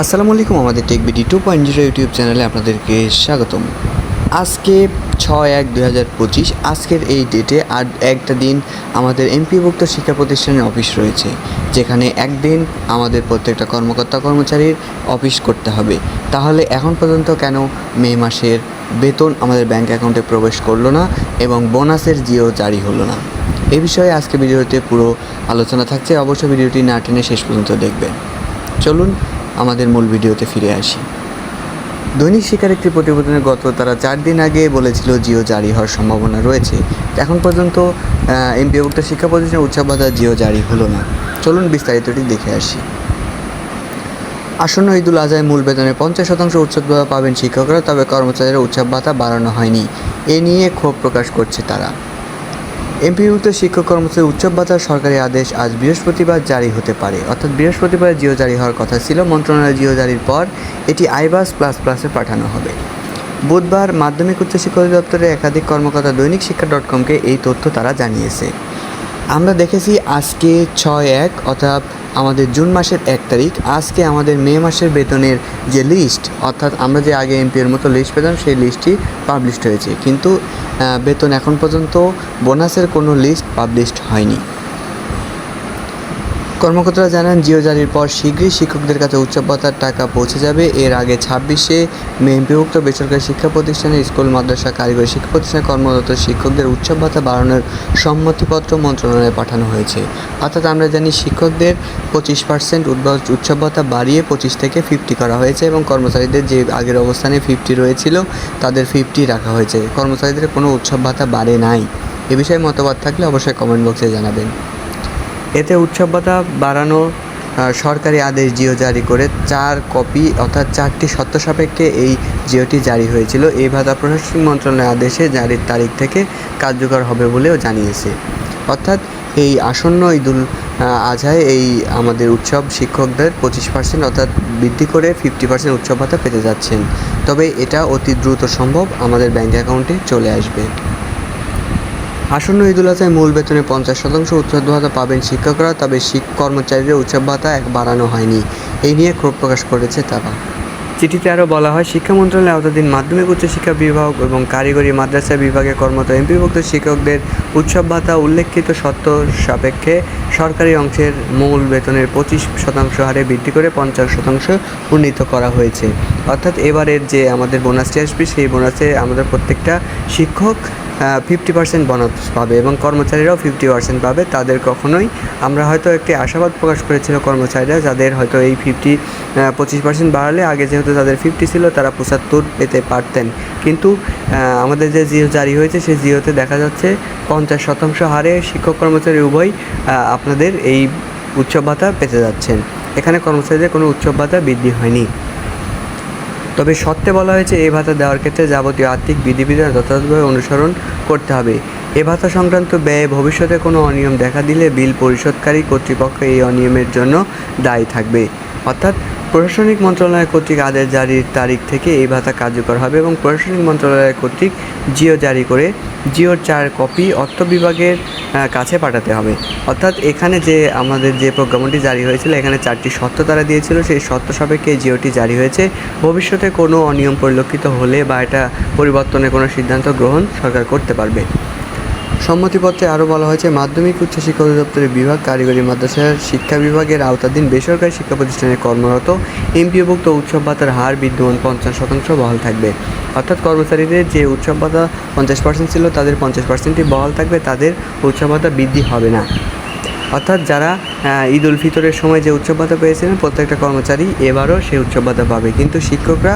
আসসালামু আলাইকুম, আমাদের tech BD two point zero YouTube চ্যানেলে আপনাদেরকে স্বাগতম। আজকে ছয় এক দুই হাজার পঁচিশ, আজকের এই ডেটে আর একটা দিন আমাদের এমপিভুক্ত শিক্ষা প্রতিষ্ঠানের অফিস রয়েছে, যেখানে একদিন আমাদের প্রত্যেকটা কর্মকর্তা কর্মচারীর অফিস করতে হবে। তাহলে এখন পর্যন্ত কেন মে মাসের বেতন আমাদের ব্যাংক অ্যাকাউন্টে প্রবেশ করল না এবং বোনাসের জিও জারি হলো না? এ বিষয়ে আজকে ভিডিওতে পুরো আলোচনা থাকছে, অবশ্যই ভিডিওটি না টেনে শেষ পর্যন্ত দেখবেন। চলুন আমাদের মূল ভিডিওতে ফিরে আসি। দৈনিক শিকার একটি প্রতিবেদনে গত তারা চার দিন আগে বলেছিল জিও জারি হওয়ার সম্ভাবনা রয়েছে। এখন পর্যন্ত এমপিভুক্ত শিক্ষা প্রতিষ্ঠানের উৎসব ভাতা জিও জারি হলো না। চলুন বিস্তারিতটি দেখে আসি। আসন্ন ঈদুল আজহায় মূল বেতনের পঞ্চাশ শতাংশ উৎসব ভাতা পাবেন শিক্ষকরা, তবে কর্মচারীরা উৎসব ভাতা বাড়ানো হয়নি। এ নিয়ে ক্ষোভ প্রকাশ করছে তারা। এমপিভুক্ত শিক্ষক কর্মচারী উৎসব বাজার সরকারি আদেশ আজ বৃহস্পতিবার জারি হতে পারে। অর্থাৎ বৃহস্পতিবার জিও জারি হওয়ার কথা ছিল। মন্ত্রণালয় জিও জারির পর এটি আইবাস প্লাস প্লাসে পাঠানো হবে। বুধবার মাধ্যমিক উচ্চশিক্ষা অধিদপ্তরের একাধিক কর্মকর্তা দৈনিক শিক্ষা ডট কমকে এই তথ্য তারা জানিয়েছে। আমরা দেখেছি আজকে ছয় এক, অর্থাৎ আমাদের জুন মাসের এক তারিখ। আজকে আমাদের মে মাসের বেতনের যে লিস্ট অর্থাৎ আমরা যে আগে এমপির মতো লিস্ট পেতাম, সেই লিস্টটি পাবলিশড হয়েছে। কিন্তু বেতন এখন পর্যন্ত বোনাসের কোনো লিস্ট পাবলিশড হয়নি। কর্মকর্তারা জানান, জিও জারির পর শীঘ্রই শিক্ষকদের কাছে উৎসব ভাতার টাকা পৌঁছে যাবে। এর আগে ছাব্বিশে মে এমপিভুক্ত বেসরকারি শিক্ষা প্রতিষ্ঠানে স্কুল, মাদ্রাসা, কারিগরি শিক্ষা প্রতিষ্ঠানে কর্মরত শিক্ষকদের উৎসব ভাতা বাড়ানোর সম্মতিপত্র মন্ত্রণালয়ে পাঠানো হয়েছে। অর্থাৎ আমরা জানি শিক্ষকদের পঁচিশ পার্সেন্ট উৎসব ভাতা বাড়িয়ে পঁচিশ থেকে ফিফটি করা হয়েছে এবং কর্মচারীদের যে আগের অবস্থানে ফিফটি রয়েছিল, তাদের ফিফটি রাখা হয়েছে। কর্মচারীদের কোনো উৎসব ভাতা বাড়ে নাই। এ বিষয়ে মতবাদ থাকলে অবশ্যই কমেন্ট বক্সে জানাবেন। এতে উৎসব ভাতা বাড়ানো সরকারি আদেশ জিও জারি করে চার কপি অর্থাৎ চারটি শর্ত সাপেক্ষে এই জিওটি জারি হয়েছিল। এই ভাতা প্রশাসনিক মন্ত্রণালয়ের আদেশে জারির তারিখ থেকে কার্যকর হবে বলেও জানিয়েছে। অর্থাৎ এই আসন্ন ঈদুল আজহায় এই আমাদের উৎসব শিক্ষকদের পঁচিশ পার্সেন্ট অর্থাৎ বৃদ্ধি করে ফিফটি পার্সেন্ট উৎসব ভাতা পেতে যাচ্ছেন। তবে এটা অতি দ্রুত সম্ভব আমাদের ব্যাঙ্ক অ্যাকাউন্টে চলে আসবে। আসন্ন ঈদুল আজহায় মূল বেতনে পঞ্চাশ শতাংশ উৎসব ভাতা পাবেন শিক্ষকরা, তবে শিক কর্মচারীদের উৎসব ভাতা এক বাড়ানো হয়নি। এই নিয়ে ক্ষোভ প্রকাশ করেছে তারা। চিঠিতে আরও বলা হয়, শিক্ষা মন্ত্রণালয়ের আওতাধীন মাধ্যমিক উচ্চশিক্ষা বিভাগ এবং কারিগরি মাদ্রাসা বিভাগে কর্মরত এমপিভুক্ত শিক্ষকদের উৎসব ভাতা উল্লেখিত সত্য সাপেক্ষে সরকারি অংশের মূল বেতনের পঁচিশ শতাংশ হারে বৃদ্ধি করে পঞ্চাশ শতাংশ উন্নীত করা হয়েছে। অর্থাৎ এবারের যে আমাদের বোনাসটি আসবে, সেই বোনাসে আমাদের প্রত্যেকটা শিক্ষক ফিফটি পার্সেন্ট বোনাস পাবে এবং কর্মচারীরাও ফিফটি পার্সেন্ট পাবে। তাদের কখনোই আমরা হয়তো একটি আশাবাদ প্রকাশ করেছিল কর্মচারীরা, যাদের হয়তো এই ফিফটি পঁচিশ পার্সেন্ট বাড়ালে আগে যেহেতু তাদের ফিফটি ছিল, তারা পঁচাত্তর পেতে পারতেন। কিন্তু আমাদের যে জিও জারি হয়েছে, সেই জিওতে দেখা যাচ্ছে পঞ্চাশ শতাংশ হারে শিক্ষক কর্মচারী উভয় আপনাদের এই উৎসব ভাতা পেতে যাচ্ছেন। এখানে কর্মচারীদের কোনো উৎসব ভাতা বৃদ্ধি হয়নি। তবে সত্যি বলা হয়েছে এই ভাতা দেওয়ার ক্ষেত্রে যাবতীয় আর্থিক বিধিবিধান যথাযথভাবে অনুসরণ করতে হবে। এ ভাতা সংক্রান্ত ব্যয়ে ভবিষ্যতে কোনো অনিয়ম দেখা দিলে বিল পরিশোধকারী কর্তৃপক্ষ এই অনিয়মের জন্য দায়ী থাকবে। অর্থাৎ প্রশাসনিক মন্ত্রণালয় কর্তৃক আদেশ জারির তারিখ থেকে এই ভাতা কার্যকর হবে এবং প্রশাসনিক মন্ত্রণালয় কর্তৃক জিও জারি করে জিওর চার কপি অর্থ বিভাগের কাছে পাঠাতে হবে। অর্থাৎ এখানে যে আমাদের যে প্রজ্ঞাপনটি জারি হয়েছিল, এখানে চারটি শর্ত তারা দিয়েছিল। সেই শর্ত সাপেক্ষে জিওটি জারি হয়েছে। ভবিষ্যতে কোনো অনিয়ম পরিলক্ষিত হলে বা এটা পরিবর্তনের কোনো সিদ্ধান্ত গ্রহণ সরকার করতে পারবে। সম্মতিপত্রে আরও বলা হয়েছে, মাধ্যমিক উচ্চ শিক্ষা অধিদপ্তরের বিভাগ কারিগরি মাদ্রাসার শিক্ষা বিভাগের আওতাধীন বেসরকারি শিক্ষা প্রতিষ্ঠানে কর্মরত এমপিওভুক্ত উৎসব ভাতার হার বিদ্যমান পঞ্চাশ শতাংশ বহাল থাকবে। অর্থাৎ কর্মচারীদের যে উৎসব ভাতা পঞ্চাশ পার্সেন্ট ছিল, তাদের পঞ্চাশ পার্সেন্টই বহাল থাকবে, তাদের উৎসব ভাতা বৃদ্ধি হবে না। অর্থাৎ যারা ঈদ উল ফিতরের সময় যে উৎসব ভাতা পেয়েছিলেন, প্রত্যেকটা কর্মচারী এবারও সেই উৎসব ভাতা পাবে। কিন্তু শিক্ষকরা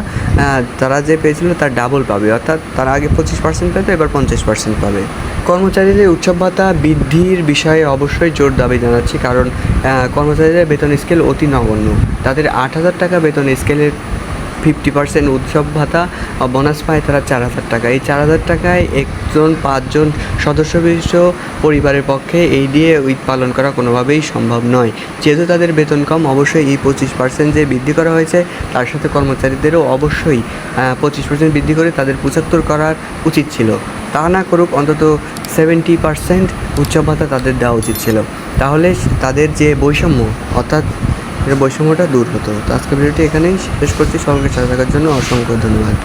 তারা যে পেয়েছিল তার ডাবল পাবে। অর্থাৎ তারা আগে পঁচিশ পার্সেন্ট পেত এবার পঞ্চাশ পার্সেন্ট পাবে। কর্মচারীদের উৎসব ভাতা বৃদ্ধির বিষয়ে অবশ্যই জোর দাবি জানাচ্ছি। কারণ কর্মচারীদের বেতন স্কেল অতি নগণ্য। তাদের আট হাজার টাকা বেতন স্কেলের ফিফটি পার্সেন্ট উৎসব ভাতা বোনাস পায় তারা চার হাজার টাকা। এই চার হাজার টাকায় একজন, পাঁচজন সদস্য বিশিষ্ট পরিবারের পক্ষে এই দিয়ে ঈদ পালন করা কোনোভাবেই সম্ভব নয়। যেহেতু তাদের বেতন কম, অবশ্যই এই পঁচিশ পার্সেন্ট যে বৃদ্ধি করা হয়েছে, তার সাথে কর্মচারীদেরও অবশ্যই পঁচিশ পার্সেন্ট বৃদ্ধি করে তাদের পঁচাত্তর করার উচিত ছিল। তা না করুক, অন্তত সেভেন্টি পার্সেন্ট উৎসব ভাতা তাদের দেওয়া উচিত ছিল। তাহলে তাদের যে বৈষম্য, অর্থাৎ এর বৈষম্যটা দূর হতো। তো আজকের ভিডিওটি এখানেই শেষ করছি। সবাইকে সাথে থাকার জন্য অসংখ্য ধন্যবাদ।